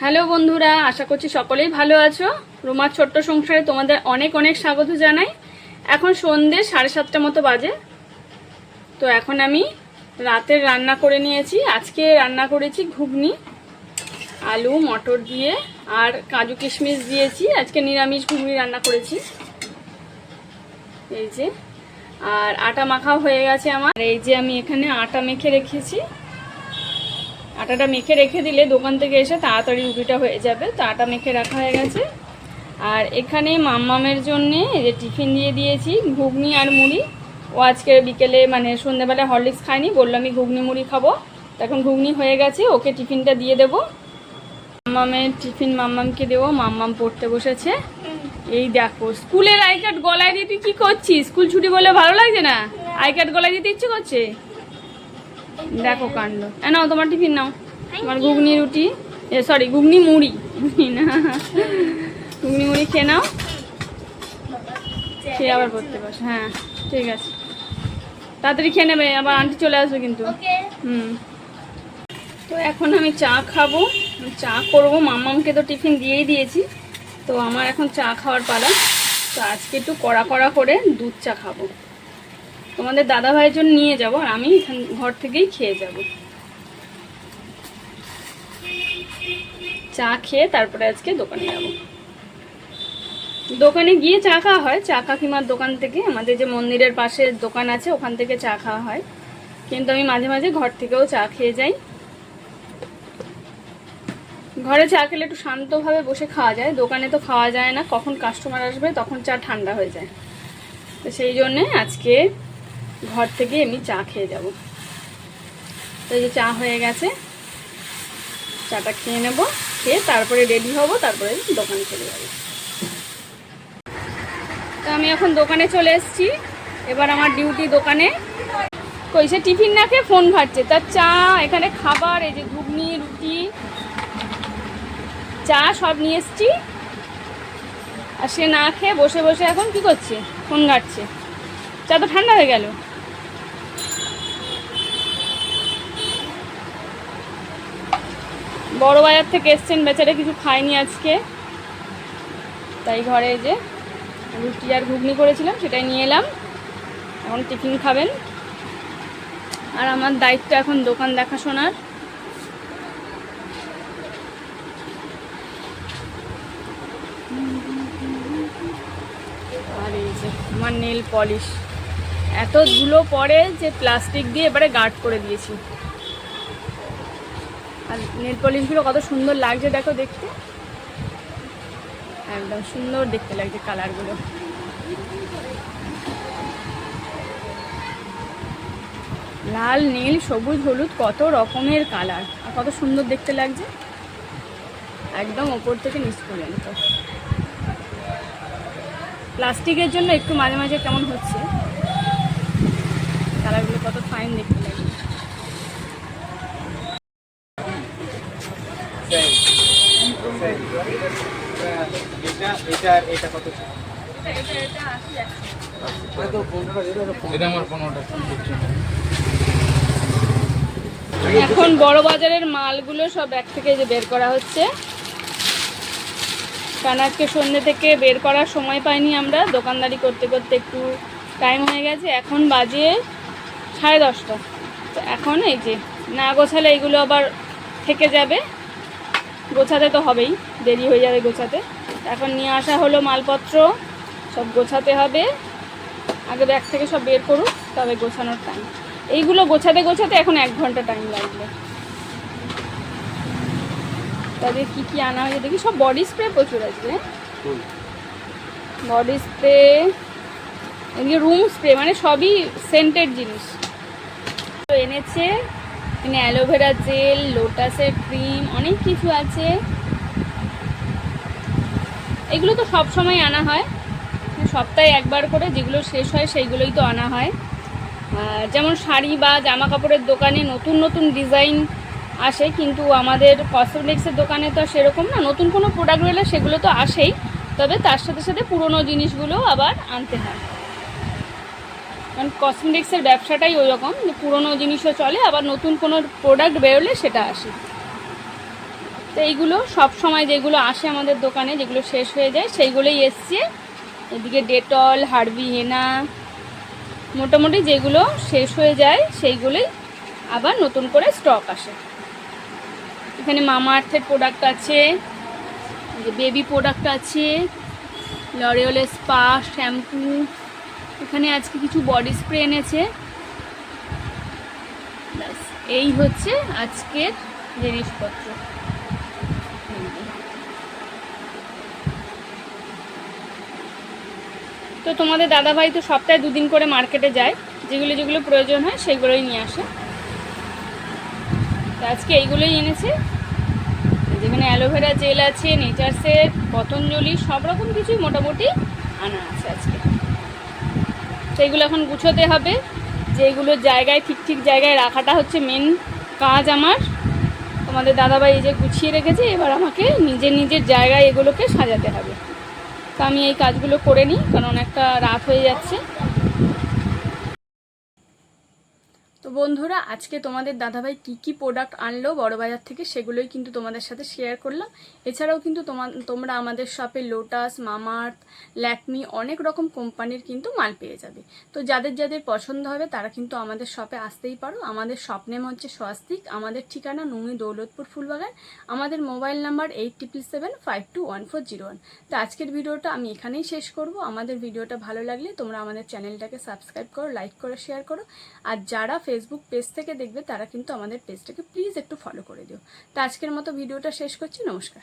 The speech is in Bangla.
হ্যালো বন্ধুরা, আশা করছি সকলেই ভালো আছো। রুমার ছোট্ট সংসারে তোমাদের অনেক অনেক স্বাগত জানাই। এখন সন্ধে সাড়ে সাতটা মতো বাজে। তো এখন আমি রাতের রান্না করে নিয়েছি। আজকে রান্না করেছি ঘুগনি, আলু, মটর দিয়ে, আর কাজু কিশমিশ দিয়েছি। আজকে নিরামিষ ঘুগনি রান্না করেছি। এই যে, আর আটা মাখা হয়ে গেছে আমার। এই যে আমি এখানে আটা মেখে রেখেছি। আটাটা মেখে রেখে দিলে দোকান থেকে এসে তাড়াতাড়ি রুটিটা হয়ে যাবে, তো আটা মেখে রাখা হয়ে গেছে। আর এখানে মাম্মামের জন্যে যে টিফিন দিয়ে দিয়েছি, ঘুগনি আর মুড়ি। ও আজকে বিকেলে মানে সন্ধ্যেবেলায় হরলিক্স খায়নি, বলল আমি ঘুগনি মুড়ি খাব। এখন ঘুগনি হয়ে গেছে, ওকে টিফিনটা দিয়ে দেবো। মাম্মামের টিফিন মাম্মামকে দেবো, মাম্মাম পড়তে বসেছে। এই দেখো, স্কুলের আই কার্ড গলায় দিয়ে তুই কি করছিস? স্কুল ছুটি বলে ভালো লাগছে না? আই কার্ড গলায় দিতে ইচ্ছে করছে? দেখো কাণ্ড। নাও তোমার টিফিন নাও। তোমার ঘুগনি রুটি এ সরি ঘুগনি মুড়ি। না। ঘুগনি মুড়ি খেয়ে নাও। খেয়ে আবার পড়তে বস। হ্যাঁ ঠিক আছে। তাড়াতাড়ি খেয়ে নেবে আবার আন্টি চলে আসবে কিন্তু। হুম। তো এখন আমি চা খাব। চা করব। মাম্মামকে তো টিফিন দিয়েই দিয়েছি। তো আমার এখন চা খাওয়ার পালা। তো আজকে একটু কড়া কড়া করে দুধ চা খাব। তোমাদের দাদা ভাইয়ের জন্য নিয়ে যাব আর আমি এখান ঘর থেকেই খেয়ে যাব। চা খেয়ে তারপরে আজকে দোকানে যাব। দোকানে গিয়ে চা খাওয়া হয়। চা কাকিমার দোকান থেকে আমাদের যে মন্দিরের পাশে দোকান আছে, ওখান থেকে চা খাওয়া হয়। কিন্তু আমি মাঝে মাঝে ঘর থেকেও চা খেয়ে যাই। ঘরে চা খেলে একটু শান্তভাবে বসে খাওয়া যায়। দোকানে তো খাওয়া যায় না। কখন কাস্টমার আসবে তখন চা ঠান্ডা হয়ে যায়। তো সেই জন্যে আজকে ঘর থেকে এমনি চা খেয়ে যাব। তো এই যে চা হয়ে গেছে। চাটা খেয়ে নেব, খেয়ে তারপরে রেডি হব, তারপরে দোকানে চলে যাব। তো আমি এখন দোকানে চলে এসেছি। এবার আমার ডিউটি দোকানে। কইসে টিফিন না খেয়ে ফোন ঘাটছে। তার চা, এখানে খাবার, এই যে ঘুগনি, রুটি, চা সব নিয়ে এসছি। আর সে না খেয়ে বসে বসে এখন কি করছে? ফোন ঘাটছে। চা তো ঠান্ডা হয়ে গেল। বড় বাজার থেকে এসছেন বেচারে, কিছু খায়নি আজকে। তাই ঘরে যে রুটি আর ঘুগনি করেছিলাম, সেটাই নিয়ে এলাম। এখন টিফিন খাবেন। আর আমার দায়িত্ব এখন দোকান দেখাশোনার। আর এই যে আমার নেল পলিশ। এত ধুলো পড়ে যে প্লাস্টিক দিয়ে এবারে গার্ড করে দিয়েছি। আর নেল পলিশগুলো কত সুন্দর লাগছে, দেখো দেখতে। একদম সুন্দর দেখতে লাগছে কালারগুলো। লাল, নীল, সবুজ, হলুদ, কত রকমের কালার। আর কত সুন্দর দেখতে লাগছে। একদম ওপর থেকে নিচ পর্যন্ত। প্লাস্টিকের জন্য একটু মাঝে মাঝে কেমন হচ্ছে। কালারগুলো কত ফাইন দেখতে লাগে এটা এটা এটা কত এখন বড় বাজারের মালগুলো সব এক থেকে যে বের করা হচ্ছে। কারণ আজকে সন্ধ্যে থেকে বের করার সময় পাইনি আমরা দোকানদারি করতে করতে একটু টাইম হয়ে গেছে। এখন বাজে সাড়ে দশটা। তো এখন এই যে না গোছালে এইগুলো আবার থেকে যাবে। গোছাতে তো হবেই দেরি হয়ে যাবে গোছাতে। এখন নিয়ে আসা হলো মালপত্র। সব গোছাতে হবে। আগে ব্যাগ থেকে সব বের করুক তবে গোছানোর টাইম এইগুলো গোছাতে গোছাতে এখন এক ঘণ্টা টাইম লাগবে। তাদের কি কি আনা হয়েছে দেখি? সব বডি স্প্রে প্রচুর আছে বডি স্প্রে এদিকে রুম স্প্রে মানে সবই সেন্টেড জিনিস। তো এনেছে এখানে অ্যালোভেরা জেল লোটাসের ক্রিম অনেক কিছু আছে। এগুলো তো সব সময় আনা হয়। সপ্তাহে একবার করে যেগুলো শেষ হয় সেইগুলোই তো আনা হয়। যেমন শাড়ি বা জামা কাপড়ের দোকানে নতুন নতুন ডিজাইন আসে, কিন্তু আমাদের কসমেটিক্সের দোকানে তো সেরকম না। নতুন কোনো প্রোডাক্ট এলে সেগুলো তো আসেই। তবে তার সাথে সাথে পুরনো জিনিসগুলো আবার আনতে হয়। কারণ কসমেটিক্সের ব্যবসাটাই ওই রকম পুরনো জিনিসও চলে, আবার নতুন কোনো প্রোডাক্ট বেরোলে সেটা আসে। তো এইগুলো সব সময় যেগুলো আসে আমাদের দোকানে, যেগুলো শেষ হয়ে যায়, সেইগুলোই এসছে। এদিকে ডেটল হার্বি হেনা, মোটামুটি যেগুলো শেষ হয়ে যায়, সেইগুলোই আবার নতুন করে স্টক আসে। এখানে মামা আর্থের প্রোডাক্ট আছে বেবি প্রোডাক্ট আছে লরিওলের স্পা শ্যাম্পু এখানে আজকে কিছু বডি স্প্রে এনেছে। এই হচ্ছে আজকের জিনিসপত্র। তো তোমাদের দাদাভাই তো সপ্তাহে দুদিন করে মার্কেটে যায়। যেগুলো যেগুলো প্রয়োজন হয় সেগুলোই নিয়ে আসে। তো আজকে এইগুলোই এনেছে। যেখানে অ্যালোভেরা জেল আছে নেচার্সের পতঞ্জলি, সব রকম কিছুই মোটামুটি আনা আছে আজকে। সেইগুলো এখন গুছোতে হবে। যে যেগুলো জায়গায়, ঠিক ঠিক জায়গায় রাখাটা হচ্ছে মেন কাজ আমার। তোমাদের দাদাভাই এই যে গুছিয়ে রেখেছে, এবার আমাকে নিজের নিজের জায়গায় এগুলোকে সাজাতে হবে। তো আমি এই কাজগুলো করে নিই কারণ একটা রাত হয়ে যাচ্ছে। তো বন্ধুরা, আজকে তোমাদের দাদাভাই কি কি প্রোডাক্ট আনলো বড়বাজার থেকে সেগুলোই কিন্তু তোমাদের সাথে শেয়ার করলাম। এছাড়াও কিন্তু তোমার তোমরা আমাদের শপে লোটাস মামার্থ ল্যাকমি অনেক রকম কোম্পানির কিন্তু মাল পেয়ে যাবে। তো যাদের যাদের পছন্দ হবে তারা কিন্তু আমাদের শপে আসতেই পারো। আমাদের শপ নেম হচ্ছে স্বস্তিক আমাদের ঠিকানা নুঙ্গি দৌলতপুর ফুলবাগান, আমাদের mobile number eight triple seven five two one four zero one তো আজকের ভিডিওটা আমি এখানেই শেষ করব। আমাদের ভিডিওটা ভালো লাগলে তোমরা আমাদের চ্যানেলটাকে সাবস্ক্রাইব করো লাইক করো শেয়ার করো। আর যারা ফেসবুক পেজ থেকে দেখবে, তারা কিন্তু আমাদের পেজটাকে প্লিজ একটু ফলো করে দিও। তা আজকের মতো ভিডিওটা শেষ করছি, নমস্কার।